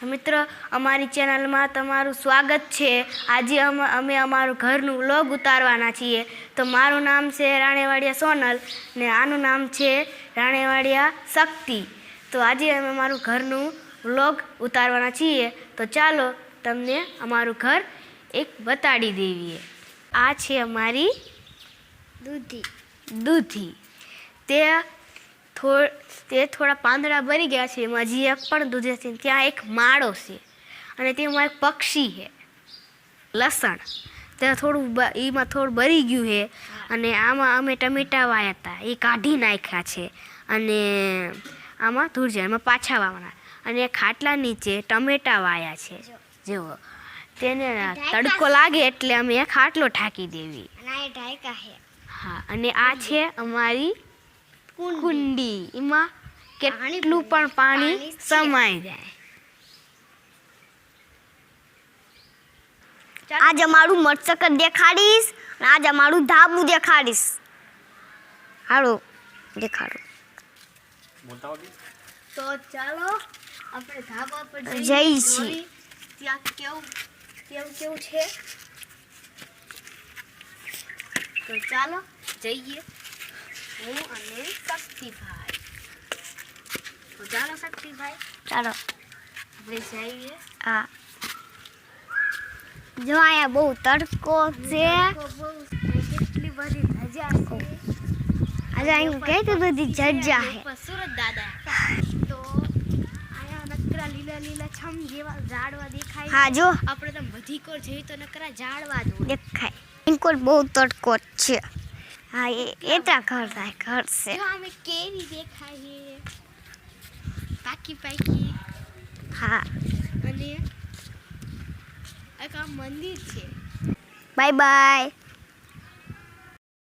તો મિત્રો અમારી ચેનલમાં તમારું સ્વાગત છે. આજે અમ- અમે અમારું ઘરનું વ્લોગ ઉતારવાના છીએ. તો મારું નામ છે રાણેવાડિયા સોનલ ને આનું નામ છે રાણેવાડિયા શક્તિ. તો આજે અમે અમારું ઘરનું વ્લોગ ઉતારવાના છીએ. તો ચાલો તમને અમારું ઘર એક બતાડી દેવીએ. આ છે અમારી દૂધી. દૂધી. તે તે થોડા પાંદડા બની ગયા છે એમાં હજી એક પણ દૂધ છે ત્યાં એક માળો છે અને તેમાં એક પક્ષી છે લસણ. ત્યાં થોડું એમાં થોડું બરી ગયું છે અને આમાં અમે ટમેટા વાયા હતા એ કાઢી નાખ્યા છે અને આમાં ધૂળ એમાં પાછા વાવવાના. અને ખાટલા નીચે ટમેટા વાયા છે જેવો તેને તડકો લાગે એટલે અમે ખાટલો ઢાંકી દેવી. હા અને આ છે અમારી કુંડી. એમાં કેટલું પણ પાણી સમાઈ જાય. આજે મારું મટસકર દેખાડીશ અને આજે મારું ધાબુ દેખાડીશ. હાલો દેખાડો. તો ચાલો આપણે ધાબા પર જઈ છીએ. ત્યાં કેવું કેવું કેવું છે? તો ચાલો જઈએ. હું અને શક્તિભાઈ તો ચાલો શક્તિભાઈ ચાલો આપણે જઈએ હા જો અહીંયા બહુ તડકો છે કેટલી બધી ધજા છે આજે અહીં કહેતું બધી જજા છે ઉપર સુરત દાદા તો આયા નકરા લીલા લીલા છમ જેવા ઝાડવા દેખાય હા જો આપણે તો બધી કોર જઈએ તો નકરા ઝાડવા જ હોય દેખાય ઇનકોર બહુ તડકો જ છે હા એટલા ઘર થાય ઘર છે અમે કેરી દેખાય છે પાકી પાકી હા અને એક આ મંદિર છે બાય બાય